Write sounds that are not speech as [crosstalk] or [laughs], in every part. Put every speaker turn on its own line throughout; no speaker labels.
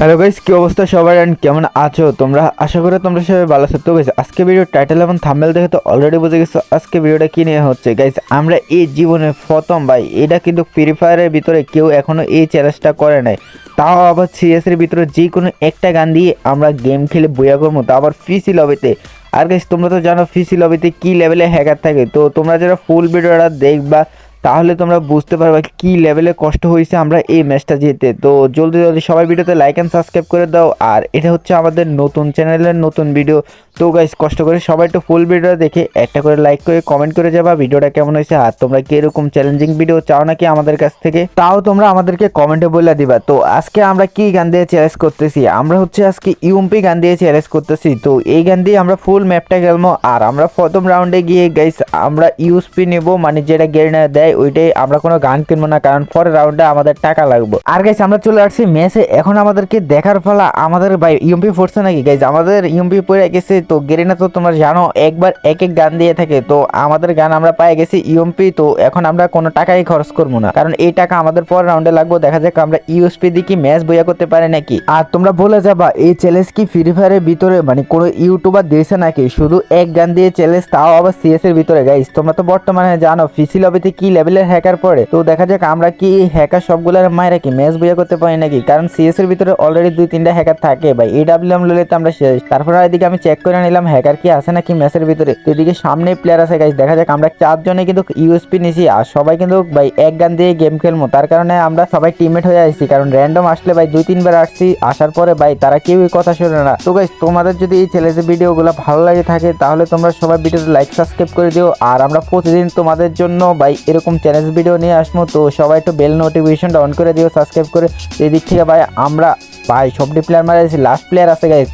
Hello guys কি অবস্থা সবার অ্যান্ড কেমন আছো? তোমরা আশা করি তোমরা সবাই ভালো আছো। তো গাইস আজকে ভিডিও টাইটেল এবং থাম্বেল দেখে তো অলরেডি বুঝে গেছো আজকে ভিডিওটা কি নিয়ে হচ্ছে। গাইস আমরা এই জীবনে প্রথম ভাই, এটা কিন্তু ফ্রি ফায়ারের ভিতরে কেউ এখনও এই চ্যালেঞ্জটা করে নাই। তাও আবার সিএস এর ভিতরে যে কোনো একটা গান দিয়ে আমরা গেম খেলে বইয়া করব, তা আবার ফিসি লবিতে আর গাইস তোমরা তো জানো ফিসি লবিতে কি লেভেলে হ্যাকার থাকে। তো তোমরা যারা ফুল ভিডিওটা দেখবা তাহলে তোমরা বুঝতে পারবে কি লেভেলে কষ্ট হয়েছে আমরা এই ম্যাচটা জিতে। তো জলদি জলদি সবাই ভিডিওতে লাইক অ্যান্ড সাবস্ক্রাইব করে দাও। আর এটা হচ্ছে আমাদের নতুন চ্যানেলের নতুন ভিডিও তো গাইস কষ্ট করে সবাই একটু ফুল ভিডিও দেখে একটা করে লাইক করে কমেন্ট করে যাবা ভিডিওটা কেমন হয়েছে আর তোমরা কি এরকম চ্যালেঞ্জিং ভিডিও চাও নাকি আমাদের কাছ থেকে? তাও তোমরা আমাদেরকে কমেন্টে বলে দিবা। তো আজকে আমরা কি গান দিয়ে চ্যালেঞ্জ করতেছি? আমরা হচ্ছে আজকে ইউএমপি গান দিয়ে চ্যালেঞ্জ করতেছি। তো এই গান দিয়ে আমরা ফুল ম্যাপটা খেলব। আর আমরা প্রথম রাউন্ডে গিয়ে গাইস আমরা ইউএসপি নেব। মানে যেটা গেরিনা দেয় ওইটাই আমরা কোনো গান কিনবো না, কারণ পরের রাউন্ডে আমাদের টাকা লাগবে। আর গাইস আমরা চলে আসছি ম্যাচে এখন আমাদেরকে দেখার ফলা আমাদের ভাই ইউমপি পড়ছে নাকি? গাইস আমাদের ইউমপি পড়ে গেছে, তো গেরিনা তো তোমরা জানো, একবার এক এক গান দিয়ে থাকে, তো আমাদের গান আমরা পাই গেছি ইউমপি তো এখন আমরা কোনো টাকাই খরচ করব না। কারণ এই টাকা আমাদের পরের রাউন্ডে লাগবে, দেখা যাক আমরা ইউএসপি দিয়ে কি ম্যাচ বইয়া করতে পারে নাকি। আর তোমরা বলে যাবা, এই চ্যালেঞ্জ কি ফ্রি ফায়ারের ভিতরে মানে কোনো ইউটিউবার দিয়েছে নাকি? শুধু এক গান দিয়ে চ্যালেঞ্জ তাও আবার সিএস এর ভিতরে। গাইস তোমরা তো বর্তমানে জানো ফিসি লবিতে কি লেভেলের হ্যাকার পড়ে, তো দেখা যাক আমরা কি হ্যাকার সবগুলোর মায়েরা কি ম্যাচ বইয়া করতে পারি নাকি? কারণ সিএস এর ভিতরে অলরেডি দুই তিনটা হ্যাকার থাকে ভাই এডাব্লিউএম ললে তো আমরা শেষ। তারপর এদিকে আমি চেক করে নিলাম হ্যাকার কি আছে নাকি ম্যাচের ভিতরে। তো এদিকে সামনে প্লেয়ার আছে গাইস দেখা যাক আমরা চারজনে কিন্তু ইউএসপি নিছি, আর সবাই কিন্তু ভাই এক গান দিয়ে গেম খেলব তার কারণে আমরা সবাই টিমমেট হয়ে আসছি, কারণ র্যান্ডম আসলে ভাই দুই তিনবার আসছি, আসার পরে ভাই তারা কেউই কথা শোনে না। তো গাইস তোমাদের যদি এই চ্যালেঞ্জের ভিডিওগুলো ভালো লাগে থাকে, তাহলে তোমরা সবাই ভিডিওতে লাইক সাবস্ক্রাইব করে দিও, আর আমরা প্রতিদিন তোমাদের জন্য ভাই এরকম চ্যালেঞ্জ ভিডিও নিয়ে আসব, তো সবাই একটু বেল নোটিফিকেশনটা অন করে দিও সাবস্ক্রাইব করে এদিক থেকে ভাই আমরা, ভাই সবটি প্লেয়ার মারা গেছি লাস্ট প্লেয়ার আছে গাইজ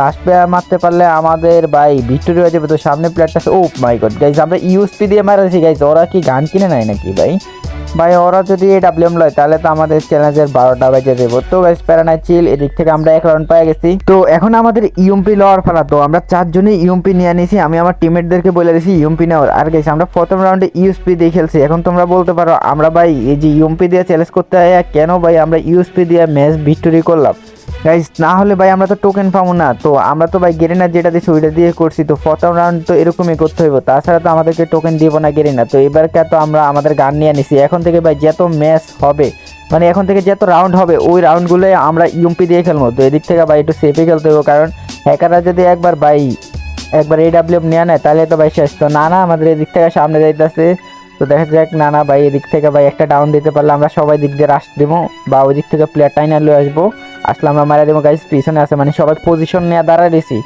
লাস্ট প্লেয়ার মারতে পারলে আমাদের ভাই ভিক্টোরি হয়ে যাবে, তো সামনে প্লেয়ারটা ও মাই গড গাইজ আমরা ইউএসপি দিয়ে মারা মারাছি গাইজ ওরা কি গান কিনে নেয় নাকি ভাই? ভাই, ওরা যদি এই ডাব্লিউএম লয়, তাহলে তো আমাদের চ্যালেঞ্জের বারোটা বেজে দেবো তো গাইজ প্যারানাই চিল, এদিক থেকে আমরা এক রাউন্ড পেয়ে গেছি। তো এখন আমাদের ইউএমপি লওয়ার ফেলা তো আমরা চারজনই ইউএমপি নিয়ে নিয়েছি আমি আমার টিমমেটদেরকে বলে দিয়েছি ইউএমপি নেওয়ার। আর গেছি আমরা প্রথম রাউন্ডে ইউএসপি দিয়ে খেলছি। এখন তোমরা বলতে পারো, আমরা ভাই, এই যে ইউএমপি দিয়ে চ্যালেঞ্জ করতে হয় কেন ভাই আমরা ইউএসপি দিয়ে ম্যাচ ভিক্টোরি করলাম? গাইজ না হলে ভাই আমরা তো টোকেন পাবো না। তো আমরা তো ভাই গেরিনা যেটা দিচ্ছি ওইটা দিয়ে করছি। তো প্রথম রাউন্ড তো এরকমই করতে হইব। তাছাড়া তো আমাদেরকে টোকেন দিব না গেরিনা তো এবারকে তো আমরা আমাদের গান নিয়ে নিছি। এখন থেকে ভাই যত ম্যাচ হবে মানে এখন থেকে যত রাউন্ড হবে, ওই রাউন্ডগুলোই আমরা ইউএমপি দিয়ে খেলব। তো এদিক থেকে ভাই একটু সেফে খেলতে হবে কারণ হ্যাকাররা যদি একবার ভাই, একবার এ ডাব্লিউ নিয়ে নেয়, তাহলে তো ভাই শেষ। তো না না আমাদের এদিক থেকে সামনে যাইতেছে। তো দেখা যাক না না ভাই এদিক থেকে ভাই একটা ডাউন দিতে পারলে আমরা সবাই দিক দিয়ে রাশ দেবো, বা ওই দিক থেকে প্লেয়ার টাইনা লয়ে আসব। আসলে আমরা মারা দেবো গাইস পিছনে আছে মানে সবাই পজিশন নিয়ে দাঁড়ায় দিছি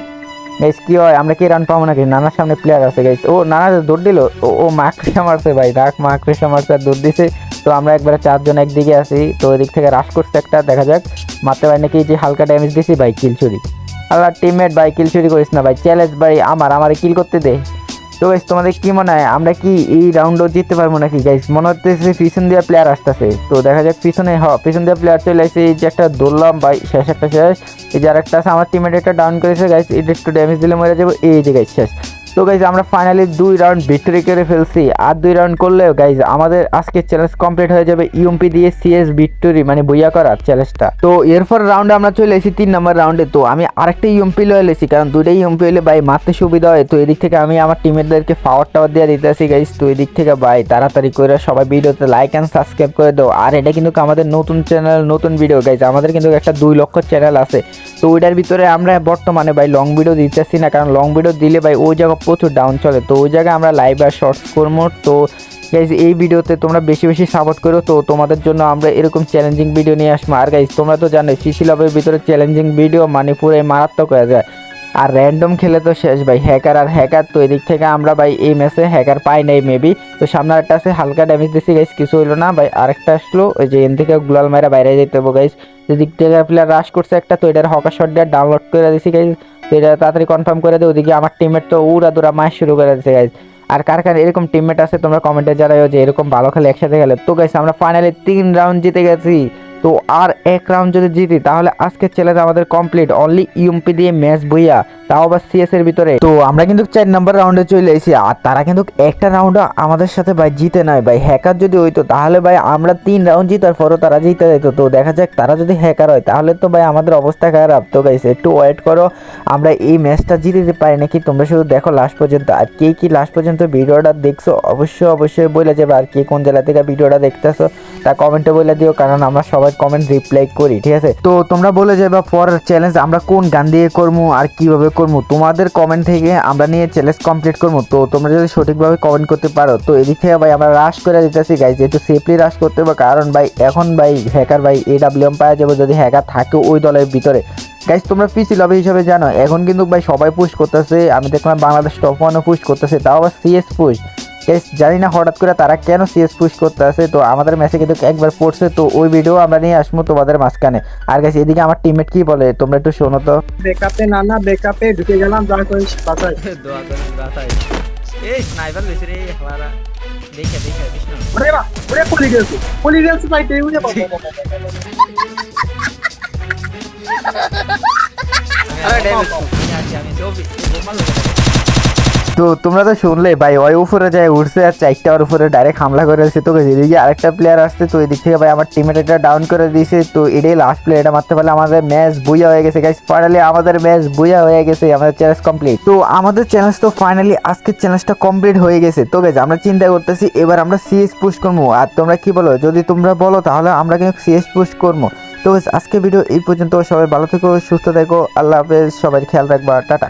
গাইস কি হয়? আমরা কি রান পাবো নাকি? নানার সামনে প্লেয়ার আছে গাইস ও, নানা দৌড় দিল, ও ও মাকড়সা মারছে, ভাই। রাখ মাকড়সা মারছে আর দৌড় দিছে। তো আমরা একবারে চারজন একদিকে আছি। তো ওই দিক থেকে রাশ করছে একটা, দেখা যাক। মারতে পারি নাকি? যে হালকা ড্যামেজ দিছি, ভাই কিল চুরি। আল্লাহ টিমমেট ভাই কিল চুরি করিস না, ভাই। চ্যালেঞ্জ ভাই, আমার আমার কিল করতে দে। তো গাইস তোমাদের কি মনে হয়? আমরা কি এই রাউন্ডও জিততে পারব নাকি গাইস মনে হচ্ছে পিছন দিয়ে প্লেয়ার আসতেছে। তো দেখা যাক পিছনে, হ, পিছন দিয়ে প্লেয়ার চলে আসছে। এই যে একটা দৌড়লাম ভাই, শেষ, একটা শেষ। এই যে আর একটা আছে, আমার টিমের একটা ডাউন করেছে গাইস এটা একটু ড্যামেজ দিলে মরে যাব। এই যে গাইস শেষ। তো গাইজ আমরা ফাইনালি দুই রাউন্ড ভিক্টরি করে ফেলছি। আর দুই রাউন্ড করলেও গাইজ আমাদের আজকে চ্যালেঞ্জ কমপ্লিট হয়ে যাবে ইউএমপি দিয়ে সিএস ভিক্টরি মানে বইয়া করার চ্যালেঞ্জটা তো এরপর রাউন্ডে আমরা চলে এসেছি তিন নম্বর রাউন্ডে তো আমি আরেকটা ইউএমপি লয়ে এসেছি, কারণ দুইটাই ইউএমপি হলে ভাই মারতে সুবিধা হয়। তো এদিক থেকে আমি আমার টিমেরদেরকে পাওয়ার টাওয়ার দিয়ে দিতেছি গাইজ তো এদিক থেকে ভাই, তাড়াতাড়ি করে সবাই ভিডিওতে লাইক অ্যান্ড সাবস্ক্রাইব করে দাও। আর এটা কিন্তু আমাদের নতুন চ্যানেল নতুন ভিডিও গাইজ আমাদের কিন্তু একটা দুই লক্ষ চ্যানেল আছে। তো ওইটার ভিতরে আমরা বর্তমানে ভাই লং ভিডিও দিতেছি না, কারণ লং ভিডিও দিলে ভাই ওই জায়গা প্রচুর ডাউন চলে। তো ওই জায়গায় আমরা লাইভ আর শর্টস করব তো গাইজ এই ভিডিওতে তোমরা বেশি বেশি সাপোর্ট করো। তো তোমাদের জন্য আমরা এরকম চ্যালেঞ্জিং ভিডিও নিয়ে আসব আর গাইজ তোমরা তো জানো সিসি লবের ভিতরে চ্যালেঞ্জিং ভিডিও মানে পুরো মারাত্মক হয়ে যায়। আর র্যান্ডম খেলে তো শেষ ভাই। হ্যাকার আর হ্যাকার তো এদিক থেকে আমরা ভাই এই ম্যাচে হ্যাকার পাই নাই মেবি তো সামনে একটা আছে, হালকা ড্যামেজ দিছি গাইস কিছু হইল না। ভাই, আরেকটা আসলো, ওই যে এন থেকে গ্লোয়াল মারা বাইরে যেতে হবে গাইস এদিক থেকে প্লেয়ার রাশ করছে একটা, তো এটার হকার শট ডাউনলোড করে দিছি গাইস এটা তাড়াতাড়ি কনফার্ম করে দেয় ওদিকে আমার টিমমেট তো উড়া দুরা মাস শুরু করে দিছে গাইজ আর কার কার এরকম টিমমেট আছে তোমরা কমেন্টে জানাও যে এরকম ভালো খেলে একসাথে গেলে তো গাইস আমরা ফাইনালি তিন রাউন্ড জিতে গেছি। তো আর এক রাউন্ড যদি জিতি, তাহলে আজকের চ্যালেঞ্জ আমাদের কমপ্লিট অনলি ইউএমপি দিয়ে ম্যাচ বইয়া, তাও আবার সিএস এর ভিতরে। তো আমরা কিন্তু চার নাম্বার রাউন্ডে চলে এসেছি, আর তারা কিন্তু একটা রাউন্ড আমাদের সাথে ভাই জিতে নয় ভাই হ্যাকার যদি হইতো, তাহলে ভাই আমরা তিন রাউন্ড জিতার পরও তারা জিতে যেত তো দেখা যাক, তারা যদি হ্যাকার হয়, তাহলে তো ভাই আমাদের অবস্থা খারাপ। তো গাইছে একটু ওয়েট করো, আমরা এই ম্যাচটা জিতে পারি নাকি? তোমরা শুধু দেখো লাস্ট পর্যন্ত, আর কে কি লাস্ট পর্যন্ত ভিডিওটা দেখছ, অবশ্যই অবশ্যই বলে যাবে, আর কে কোন জেলা থেকে ভিডিওটা দেখতেছো, তা কমেন্টে বলে দিও, কারণ আমরা সবাই কমেন্ট রিপ্লাই করি, ঠিক আছে? তো তোমরা বলে যাবে পর চ্যালেঞ্জ আমরা কোন গান দিয়ে করব আর কীভাবে করব? তোমাদের কমেন্ট থেকে আমরা নিয়ে চ্যালেঞ্জ কমপ্লিট করব। তো তোমরা যদি সঠিকভাবে কমেন্ট করতে পারো, তো এদিক থেকে ভাই আমরা রাশ করে দিতেছি গাইজ একটু সেফলি রাশ করতে হবে, কারণ ভাই এখন ভাই হ্যাকার ভাই এ ডাব্লিউএম পাওয়া যাবে যদি হ্যাকার থাকে ওই দলের ভিতরে। গাইজ তোমরা পিসি লবি হিসাবে জানো, এখন কিন্তু ভাই সবাই পুশ করতেছে, আমি দেখলাম বাংলাদেশ টপ ওয়ানও পুশ করতেছে, তাও আবার সিএস পুশ গাইজ জানি না হঠাৎ করে তারা কেন সিএস পুশ করতে আসে তো আমাদের ম্যাচে কিন্তু একবার পড়ছে তো ওই ভিডিও আমরা নিয়ে আসব তোমাদের মাঝখানে। আর গাইজ এদিকে আমার টিমমেট কি বলে তোমরা একটু শোনো তো।
ব্যাকআপে না না ব্যাকআপে ঢুকে গেলাম যা করিস বাঁচাই [laughs]
দোয়া করেন রাতাই এই স্নাইপার লইছে রে হাওয়ারা দেখে দেখে বিষ্ণু।
ওরে বা ওরে পলি গেছে পলি গেছে ভাই তুই উড়ে বাবা। [laughs]
আরে আছি আমি সব বোমা
তো তোমরা তো শুনলে, ভাই, ওই উপরে যায় উঠছে আর চারটার উপরে ডাইরেক্ট হামলা করে দিচ্ছে তো এদিকে আরেকটা প্লেয়ার আসছে, তো এদিক থেকে ভাই আমার টিমের এটা ডাউন করে দিয়েছে তো এটাই লাস্ট প্লে এটা মারতে পারলে আমাদের ম্যাচ বুইয়া হয়ে গেছে গাইস ফাইনালি আমাদের ম্যাচ বুইয়া হয়ে গেছে, আমাদের চ্যালেঞ্জ কমপ্লিট তো আমাদের চ্যালেঞ্জ তো ফাইনালি আজকের চ্যালেঞ্জটা কমপ্লিট হয়ে গেছে, তো গাইস আমরা চিন্তা করতেছি, এবার আমরা সিএস পুশ করব, আর তোমরা কি বলো, যদি তোমরা বলো তাহলে আমরা কিন্তু সিএস পুশ করব। তো আজকে ভিডিও এই পর্যন্ত, সবাই ভালো থেকো, সুস্থ থেকো, আল্লাহ হাফেজ সবাই খেয়াল রাখবা, টাটা।